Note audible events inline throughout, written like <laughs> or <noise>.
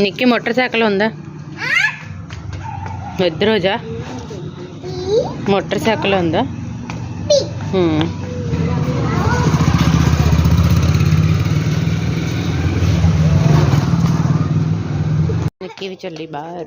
నిక్కి మొట్ట సైకిల్ ఉందా వద్దు రోజా మొట్ట సైకిల్ ఉందా निक्की చల్లి चली बाहर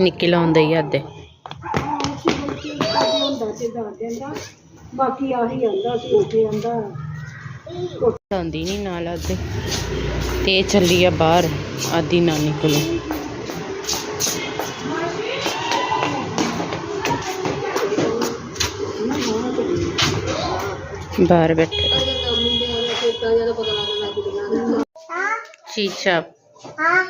ਨਿੱਕੀ ਲਾਉਂਦਾ ਹੀ ਅੱਦੇ ਹੁੰਦਾ ਤੇ ਦੱਸ ਦਿੰਦਾ ਬਾਕੀ ਆਹੀ ਆਂਦਾ ਸੀ ਉੱਥੇ ਆਂਦਾ ਆਉਂਦੀ ਨਹੀਂ ਨਾਲ ਅੱਦੇ ਤੇ ਇਹ ਚੱਲੀ ਆ ਬਾਹਰ ਆਦੀ ਨਾਨੀ ਕੋਲ ਬਾਹਰ ਬੈਠੇ ਸ਼ੀਸ਼ਾ ਇਹ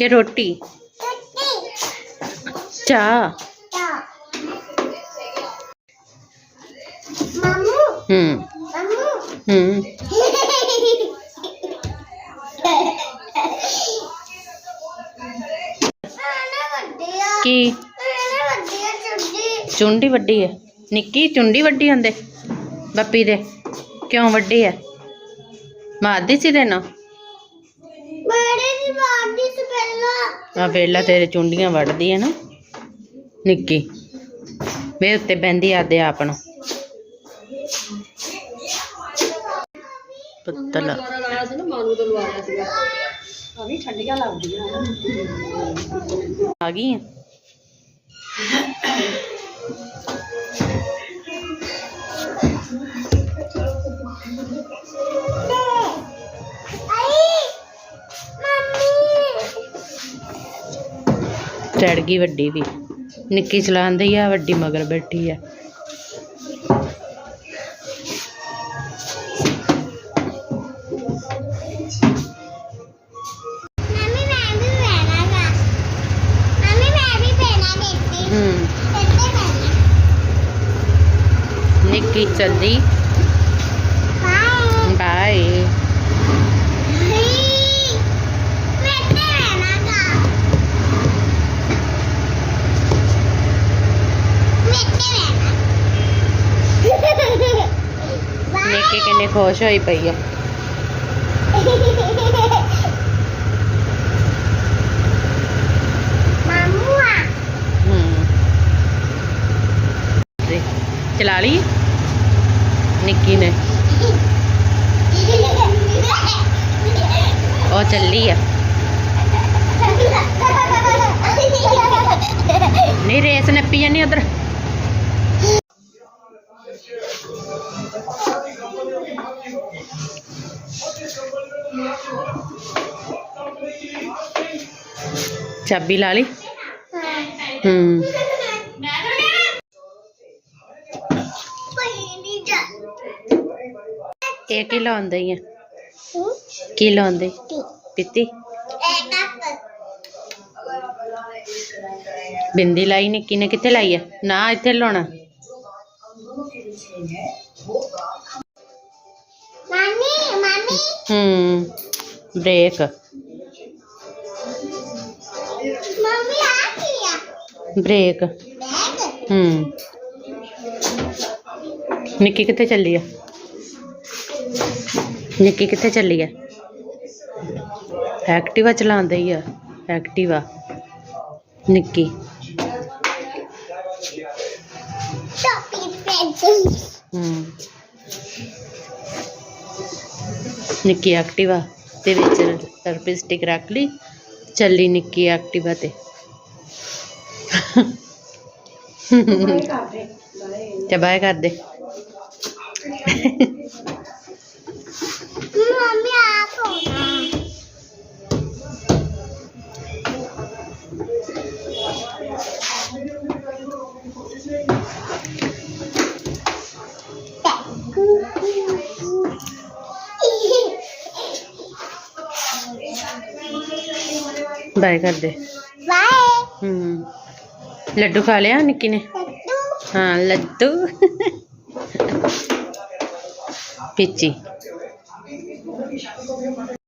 ਵੀਡੀਓ ਕੇ ਰੋਟੀ ਚਾਹ ਹੂੰ ਹੂੰ ਕੀ ਚੁੰਡੀ ਵੱਡੀ ਹੈ ਨਿੱਕੀ ਚੁੰਡੀ ਵੱਡੀ ਹੁੰਦੇ ਬੱਪੀ ਦੇ ਕਿਉਂ ਵੱਡੀ ਹੈ ਮਾਰਦੀ ਸੀ ਤੈਨੂੰ ਆ ਵੇਲਾ ਤੇਰੇ ਚੁੰਡੀਆਂ ਵੱਢਦੀ ਹੈ ਨਾ ਨਿੱਕੀ। ਵੇ ਉੱਤੇ ਬੈੰਦੀ ਆਦੇ ਆਪ ਨੂੰ। ਪੱਤਲ ਲਾਇਆ ਸੀ ਨਾ ਮਾਨੂੰ ਤੋਂ ਲਵਾਇਆ ਸੀਗਾ। ਆ ਵੀ ਠੰਡੀਆਂ ਲੱਗਦੀਆਂ ਆ ਗਈ ਆ? ਚੜ ਗਈ ਵੱਡੀ ਵੀ ਨਿੱਕੀ ਚਲਾਉਂਦੀ ਆ ਵੱਡੀ ਮਗਰ ਬੈਠੀ ਆ। ਨਿੱਕੀ ਚੱਲਦੀ ਬਾਏ ਨਿੱਕੀ ਕਿੰਨੀ ਖੁਸ਼ ਹੋਈ ਪਈ ਆ। ਚਲਾ ਲਈ? ਨਿੱਕੀ ਨੇ। ਉਹ ਚੱਲੀ ਆ। <laughs> ਨਹੀਂ ਰੇਸ ਨੱਪੀ ਜਾਨੀ ਉਧਰ। ਚਾਬੀ ਲਾ ਲਈ। ਹੂੰ। ਇਹ ਕੀ ਲਾਉਂਦਾ ਹੀ ਆ? ਕੀ ਲਾਉਂਦੇ ਪਿੱਤੀ? ਬਿੰਦੀ ਲਾਈ ਨਿੱਕੀ ਨੇ ਕਿੱਥੇ ਲਾਈ ਆ? ਨਾ ਇੱਥੇ ਲਾਉਣਾ। ਹੂੰ। ਬ੍ਰੇਕ। ਬ੍ਰੇਕ। ਹੂੰ। ਨਿੱਕੀ ਕਿੱਥੇ ਚੱਲੀ ਆ? ਨਿੱਕੀ ਕਿੱਥੇ ਚੱਲੀ ਆ? ਐਕਟਿਵਾ ਚਲਾਉਂਦਾ ਆ, ਐਕਟਿਵਾ। ਨਿੱਕੀ। ਹੂੰ। ਨਿੱਕੀ ਐਕਟਿਵਾ ਤੇ ਵਿੱਚ ਸਰਪਿਸ ਸਟਿਕ ਰੱਖ ਲਈ। ਚੱਲੀ ਨਿੱਕੀ ਐਕਟਿਵਾ ਤੇ। क्या बाय कर दे। बाय कर दे। बाय। हम्म। लड्डू खा लिया निकी ने? हाँ लड्डू। <laughs> पिची